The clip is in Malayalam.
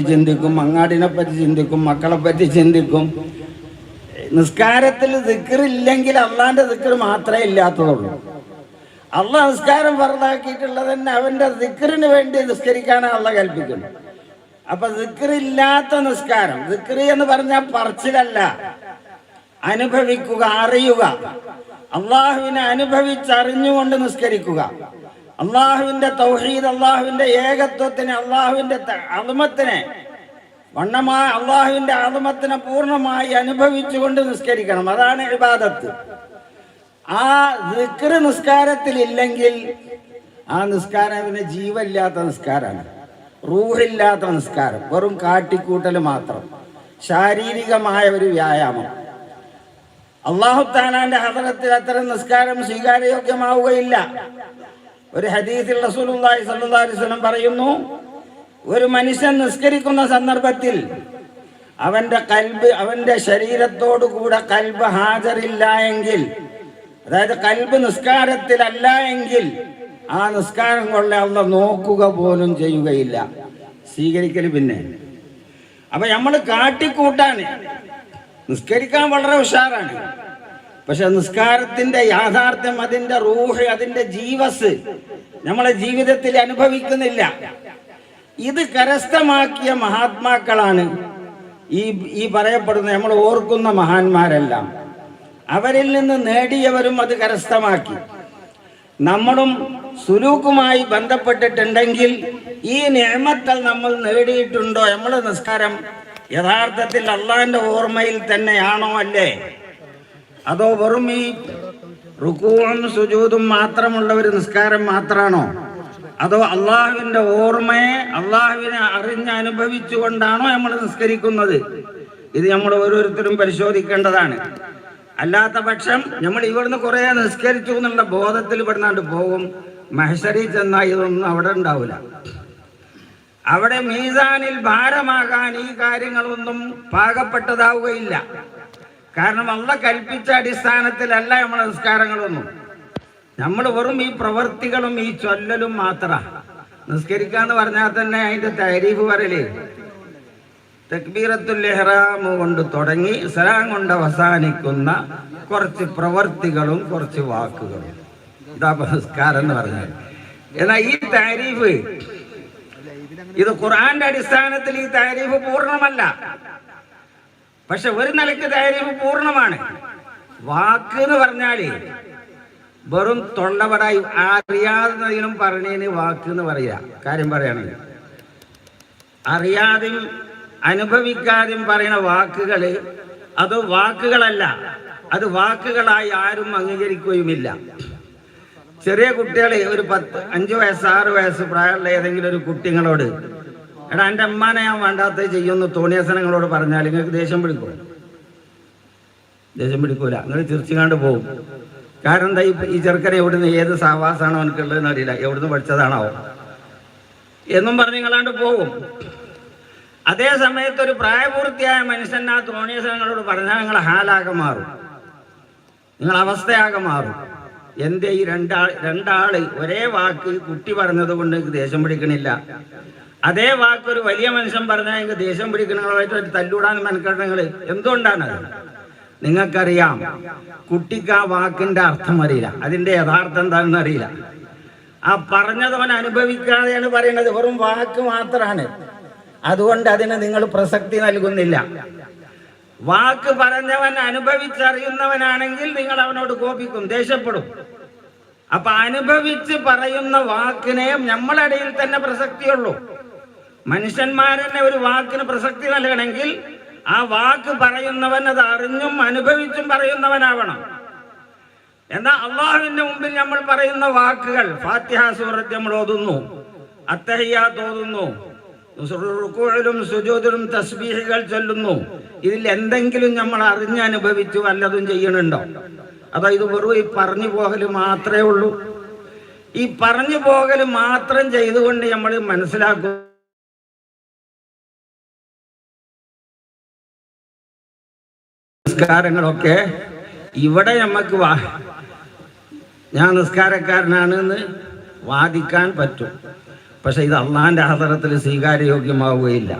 ചിന്തിക്കും അങ്ങാടിനെ പറ്റി ചിന്തിക്കും മക്കളെ പറ്റി ചിന്തിക്കും. നിസ്കാരത്തിൽ ദിക്കറില്ലെങ്കിൽ അള്ളാന്റെ ദിക്കർ മാത്രമേ ഇല്ലാത്തതുള്ളൂ. അള്ള നിസ്കാരം ഫറലാക്കിയിട്ടുള്ളത് തന്നെ അവന്റെ ദിക്കറിന് വേണ്ടി നിസ്കരിക്കാനാണ് അള്ള കൽപ്പിക്കുന്നത്. അപ്പൊ ദിക്കറില്ലാത്ത നിസ്കാരം ദിക്കറി എന്ന് പറഞ്ഞാൽ പറച്ചിലല്ല. അനുഭവിക്കുക അറിയുക. അള്ളാഹുവിനെ അനുഭവിച്ചറിഞ്ഞുകൊണ്ട് നിസ്കരിക്കുക. അള്ളാഹുവിന്റെ തൗഹീദ് അള്ളാഹുവിന്റെ ഏകത്വത്തിന് അള്ളാഹുവിന്റെ അളുമത്തിനെ വണ്ണമായ അള്ളാഹുവിന്റെ അളുമത്തിനെ പൂർണമായി അനുഭവിച്ചുകൊണ്ട് നിസ്കരിക്കണം. അതാണ് ഇബാദത്ത്. ആ ദിക്ർ നിസ്കാരത്തിൽ ഇല്ലെങ്കിൽ ആ നിസ്കാരം പിന്നെ ജീവല്ലാത്ത നിസ്കാരമാണ്. റൂഹില്ലാത്ത നിസ്കാരം. വെറും കാട്ടിക്കൂട്ടൽ മാത്രം. ശാരീരികമായ ഒരു വ്യായാമം. അള്ളാഹു താലാന്റെ അത്തരം നിസ്കാരം സ്വീകാര്യയോഗ്യമാവുകയില്ല ഒരു ഹദീസിൽ റസൂലുള്ളാഹി സ്വല്ലല്ലാഹു അലൈഹി വസല്ലം പറയുന്നു ഒരു മനുഷ്യൻ നിസ്കരിക്കുന്ന സന്ദർഭത്തിൽ അവന്റെ കൽബ് അവന്റെ ശരീരത്തോടു കൂടെ കൽബ് ഹാജറില്ല എങ്കിൽ അതായത് കൽബ് നിസ്കാരത്തിലല്ല എങ്കിൽ ആ നിസ്കാരം കൊള്ള അവളെ നോക്കുക പോലും ചെയ്യുകയില്ല. സ്വീകരിക്കൽ പിന്നെ. അപ്പൊ നമ്മൾ കാട്ടിക്കൂട്ടാണ് നിസ്കരിക്കാൻ വളരെ ഉഷാറാണ്. പക്ഷെ നിസ്കാരത്തിന്റെ യാഥാർത്ഥ്യം അതിന്റെ റൂഹ് അതിന്റെ ജീവസ് നമ്മളെ ജീവിതത്തിൽ അനുഭവിക്കുന്നില്ല. ഇത് കരസ്ഥമാക്കിയ മഹാത്മാക്കളാണ് ഈ ഈ പറയപ്പെടുന്ന നമ്മൾ ഓർക്കുന്ന മഹാന്മാരെല്ലാം. അവരിൽ നിന്ന് നേടിയവരും അത് കരസ്ഥമാക്കി. നമ്മളും സുലൂക്കുമായി ബന്ധപ്പെട്ടിട്ടുണ്ടെങ്കിൽ ഈ നിയമത്തൽ നമ്മൾ നേടിയിട്ടുണ്ടോ? നമ്മൾ നിസ്കാരം യഥാർത്ഥത്തിൽ അള്ളാഹിന്റെ ഓർമ്മയിൽ തന്നെയാണോ അല്ലേ? അതോ വെറും ഈ റുക്കുവും സുജൂതും മാത്രമുള്ള ഒരു നിസ്കാരം മാത്രമാണോ അതോ അള്ളാഹുവിന്റെ ഓർമ്മയെ അള്ളാഹുവിനെ അറിഞ്ഞ് അനുഭവിച്ചുകൊണ്ടാണോ നമ്മൾ നിസ്കരിക്കുന്നത്? ഇത് നമ്മൾ ഓരോരുത്തരും പരിശോധിക്കേണ്ടതാണ്. അല്ലാത്ത പക്ഷം നമ്മൾ ഇവിടുന്ന് കുറെ നിസ്കരിച്ചു എന്നുള്ള ബോധത്തിൽ പെടുന്നാണ്ട് പോകും. മഹസരി ചെന്നാൽ ഇതൊന്നും അവിടെ ഉണ്ടാവില്ല അവിടെ മീസാനിൽ ഭാരമാകാൻ ഈ കാര്യങ്ങളൊന്നും പാകപ്പെട്ടതാവുകയില്ല. കാരണം അള്ള കൽപ്പിച്ച അടിസ്ഥാനത്തിലല്ല നമ്മളെ നിസ്കാരങ്ങളൊന്നും. നമ്മൾ വെറും ഈ പ്രവൃത്തികളും ഈ ചൊല്ലലും മാത്ര. നിസ്കരിക്കാന്ന് പറഞ്ഞാൽ തന്നെ അതിന്റെ താരീഫ് വരലേ തക്ബീറത്തുൽ ഇഹ്റാം കൊണ്ട് തുടങ്ങി സലാം കൊണ്ട് അവസാനിക്കുന്ന കുറച്ച് പ്രവർത്തികളും കുറച്ച് വാക്കുകളും. ഇതാ നിസ്കാരം എന്ന് പറഞ്ഞാൽ എന്നാൽ ഈ താരീഫ് ഇത് ഖുർആന്റെ അടിസ്ഥാനത്തിൽ ഈ താരീഫ് പൂർണമല്ല. പക്ഷെ ഒരു നിലയ്ക്ക് ധൈര്യം പൂർണമാണ്. വാക്ക് എന്ന് പറഞ്ഞാൽ വെറും തൊണ്ടപടായി അറിയാതെയും പറഞ്ഞതിന് വാക്ക് എന്ന് പറയാ. കാര്യം പറയുകയാണെങ്കിൽ അറിയാതെയും അനുഭവിക്കാതെയും പറയുന്ന വാക്കുകൾ അത് വാക്കുകളല്ല. അത് വാക്കുകളായി ആരും അംഗീകരിക്കുകയുമില്ല. ചെറിയ കുട്ടികളെ ഒരു പത്ത് അഞ്ച് വയസ്സ് ആറ് വയസ്സ് പ്രായമുള്ള ഏതെങ്കിലും ഒരു കുട്ടികളോട് എടാ എന്റെ അമ്മാനെ ഞാൻ വേണ്ടാത്ത ചെയ്യുമെന്ന് തോന്നിയസനങ്ങളോട് പറഞ്ഞാൽ നിങ്ങൾക്ക് ദേഷ്യം പിടിക്കൂല ദേഷ്യം പിടിക്കൂല. നിങ്ങൾ ചിരിച്ചുകാണ്ട് പോകും. കാരണം എന്താ ഈ- ചെറുക്കനെ എവിടുന്ന് ഏത് സാവാസാണോ എനിക്കുള്ളതെന്ന് അറിയില്ല. എവിടുന്ന് പഠിച്ചതാണോ എന്നും പറഞ്ഞ് നിങ്ങളാണ്ട് പോകും. അതേ സമയത്ത് ഒരു പ്രായപൂർത്തിയായ മനുഷ്യൻ ആ തോന്നിയസനങ്ങളോട് പറഞ്ഞാൽ നിങ്ങൾ ഹാലാകെ മാറും. നിങ്ങൾ അവസ്ഥയാകെ മാറും. എന്തേ ഈ രണ്ടാൾ രണ്ടാൾ ഒരേ വാക്ക് കുട്ടി പറഞ്ഞത് കൊണ്ട് ദേഷ്യം പിടിക്കണില്ല. അതേ വാക്ക് ഒരു വലിയ മനുഷ്യൻ പറഞ്ഞാൽ എനിക്ക് ദേഷ്യം പിടിക്കണങ്ങളായിട്ട് ഒരു തല്ലൂടാൻ മെനക്കെട്ടങ്ങൾ എന്തുകൊണ്ടാണ് നിങ്ങൾക്കറിയാം കുട്ടിക്ക് ആ വാക്കിന്റെ അർത്ഥം അറിയില്ല. അതിന്റെ യഥാർത്ഥം എന്താണെന്ന് അറിയില്ല. ആ പറഞ്ഞതവൻ അനുഭവിക്കാതെയാണ് പറയുന്നത്. വെറും വാക്ക് മാത്രമാണ് അതുകൊണ്ട് അതിന് നിങ്ങൾ പ്രസക്തി നൽകുന്നില്ല. വാക്ക് പറഞ്ഞവൻ അനുഭവിച്ചറിയുന്നവനാണെങ്കിൽ നിങ്ങൾ അവനോട് കോപിക്കും ദേഷ്യപ്പെടും. അപ്പൊ അനുഭവിച്ച് പറയുന്ന വാക്കിനെ നമ്മളിടയിൽ തന്നെ പ്രസക്തിയുള്ളൂ. മനുഷ്യന്മാരെന്നെ ഒരു വാക്കിന് പ്രസക്തി നൽകണമെങ്കിൽ ആ വാക്ക് പറയുന്നവൻ അത് അറിഞ്ഞും അനുഭവിച്ചും പറയുന്നവനാവണം. എന്നാൽ അള്ളാഹുവിന്റെ മുമ്പിൽ നമ്മൾ പറയുന്ന വാക്കുകൾ ഫാത്തിഹ സൂറത്ത് നമ്മൾ ഓതുന്നു അത്തഹയ്യാത്ത് തോതുന്നു ും സുജോതിലും തസ്ബീഹികൾ ചൊല്ലുന്നു. ഇതിൽ എന്തെങ്കിലും നമ്മൾ അറിഞ്ഞ് അനുഭവിച്ചു വല്ലതും ചെയ്യണുണ്ടോ? അതോ ഇത് വെറും ഈ പറഞ്ഞു പോകൽ മാത്രമേ ഉള്ളൂ? ഈ പറഞ്ഞു പോകൽ മാത്രം ചെയ്തുകൊണ്ട് നമ്മൾ മനസ്സിലാക്കും നിസ്കാരങ്ങളൊക്കെ ഇവിടെ നമുക്ക് ഞാൻ ഞാൻ നിസ്കാരക്കാരനാണെന്ന് വാദിക്കാൻ പറ്റും. പക്ഷെ ഇത് അള്ളാന്റെ ആദരത്തിൽ സ്വീകാര്യയോഗ്യമാവുകയില്ല.